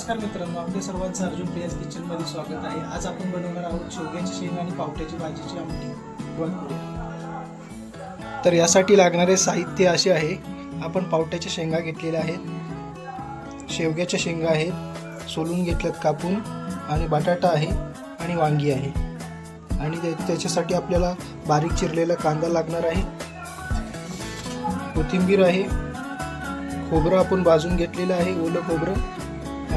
नमस्कार मित्रांनो आपल्या सर्वांचं अर्जुन प्रियाज किचनमध्ये स्वागत आहे. आज आपण बनवणार आहोत शेवग्याची शेंग आणि पावट्याची भाजीची आमटी. तर यासाठी लागणारे साहित्य असे आहे आपण पावट्याच्या शेंगा घेतलेल्या आहेत शेवग्याच्या शेंगा आहेत सोलून घेतल्यात कापून आणि बटाटा आहे आणि वांगी आहे. आणि त्याच्यासाठी आपल्याला बारीक चिरलेला कांदा लागणार आहे कोथिंबीर आहे खोबरं आपण भाजून घेतलेलं आहे ओलं खोबरं.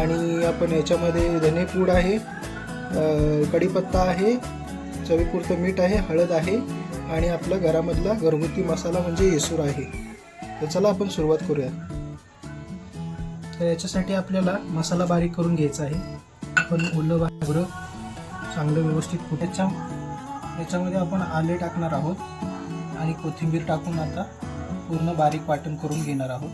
आणि आपण याच्यामध्ये धनेपूड आहे कढीपत्ता आहे चवीपुरतं मीठ आहे हळद आहे आणि आपला घरामधला घरगुती मसाला म्हणजे येसूर आहे. तर चला आपण सुरुवात करूया. तर याच्यासाठी आपल्याला मसाला बारीक करून घ्यायचा आहे. आपण ओलं खोबरं चांगलं व्यवस्थित फुटायच्या याच्यामध्ये आपण आले टाकणार आहोत आणि कोथिंबीर टाकून आता पूर्ण बारीक वाटण करून घेणार आहोत.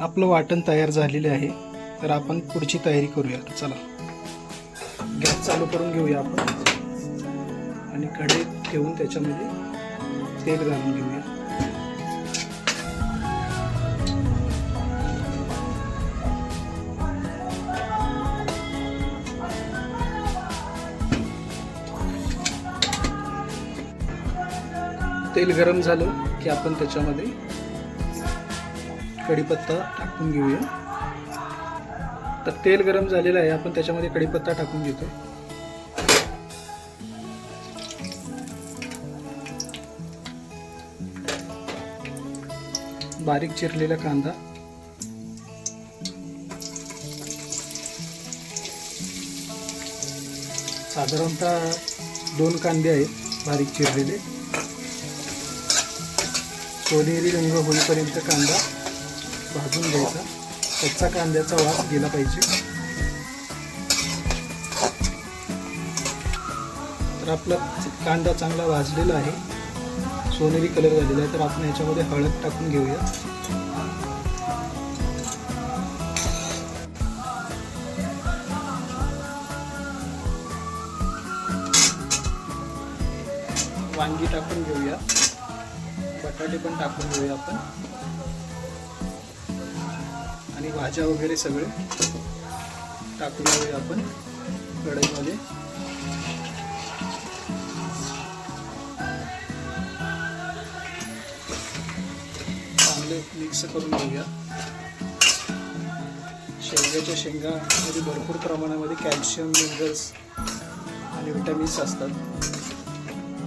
आपलं वाटण तयार झालेले आहे तर आपण पुढची तयारी करूया. चला. गॅस चालू करून घेऊया आपण. आणि कढई ठेवून त्याच्यामध्ये तेल घालून घेऊया. तेल गरम झालं की आपण त्याच्यामध्ये कढीपत्ता टाकून घेऊया. तर तेल गरम झालेलं आहे आपण त्याच्यामध्ये कढीपत्ता टाकून घेतो. बारीक चिरलेला कांदा. साधारणतः दोन कांदे आहेत बारीक चिरलेले. सोनेरी रंग होईपर्यंत कांदा. भाजून घ्यायचा. कच्चा कांद्याचा वास गेला पाहिजे. तर आपला कांदा चांगला भाजलेला आहे. सोनेरी कलर झालेला आहे. तर आपण याच्यामध्ये हळद टाकून घेऊया. वांगी टाकून घेऊया. बटाटे पण टाकून घेऊया आपण. आणि भाज्या वगैरे सगळे टाकून घेऊया आपण कढईमध्ये. चांगले मिक्स करून घेऊया. शेंगाच्या शेंगामध्ये भरपूर प्रमाणामध्ये कॅल्शियम मिनरल्स आणि विटॅमिन्स असतात.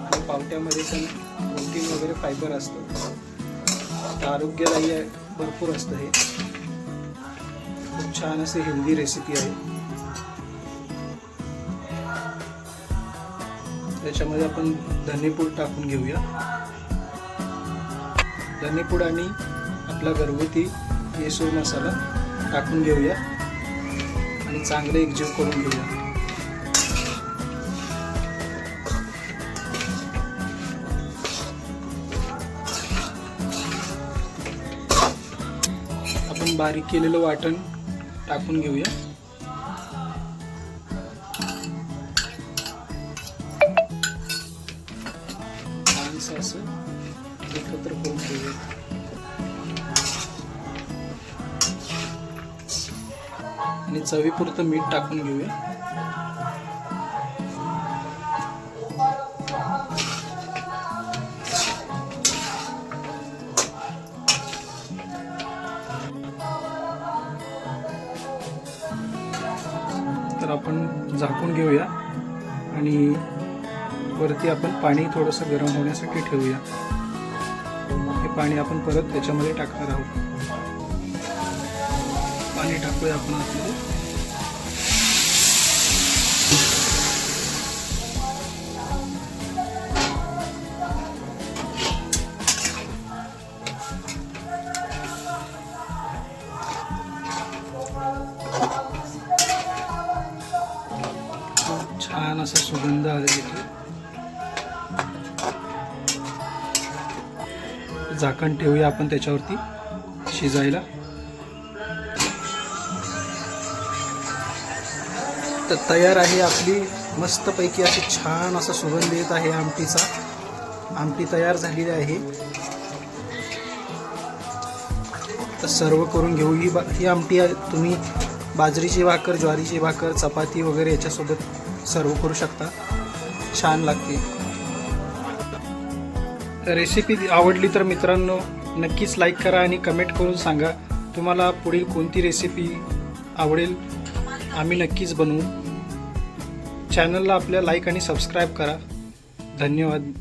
आणि पावट्यामध्ये पण प्रोटीन वगैरे फायबर असतं. तर आरोग्यालाही भरपूर असतं हे. छान अशी हेल्दी रेसिपी आहे. त्याच्यामध्ये आपण धनेपूड टाकून घेऊया. धनेपूड आणि आपला घरगुती येसूर मसाला टाकून घेऊया. आणि चांगले एकजीव करून घेऊया. आपण बारीक केलेलं वाटण टाकून घेऊया. छानसं असं एकत्र करून घेऊया. आणि चवीपुरतं मीठ टाकून घेऊया. तर आपण झाकून घेऊया. आणि वरती आपण पाणी थोडंसं गरम होण्यासाठी ठेवूया. हे पाणी आपण परत त्याच्यामध्ये टाकणार आहोत. पाणी टाकूया आपण आतमध्ये. छान असा सुगंध आलेला येतो झाकण ठेवूया आपण त्याच्यावरती शिजायला. तर तयार आहे आपली मस्तपैकी अशी छान असा सुगंध येत आहे आमटीचा. आमटी तयार झालेली आहे. तर सर्व करून घेऊ. ही बा ही आमटी तुम्ही बाजरीची भाकर ज्वारीची भाकर चपाती वगैरे याच्यासोबत सर्व करू शकता. छान लागते. रेसिपी आवडली तर मित्रांनो नक्कीच लाईक करा आणि कमेंट करून सांगा तुम्हाला पुढील कोणती रेसिपी आवडेल? आम्ही नक्कीच बनवू. चॅनलला आपल्या लाईक आणि सबस्क्राईब करा. धन्यवाद.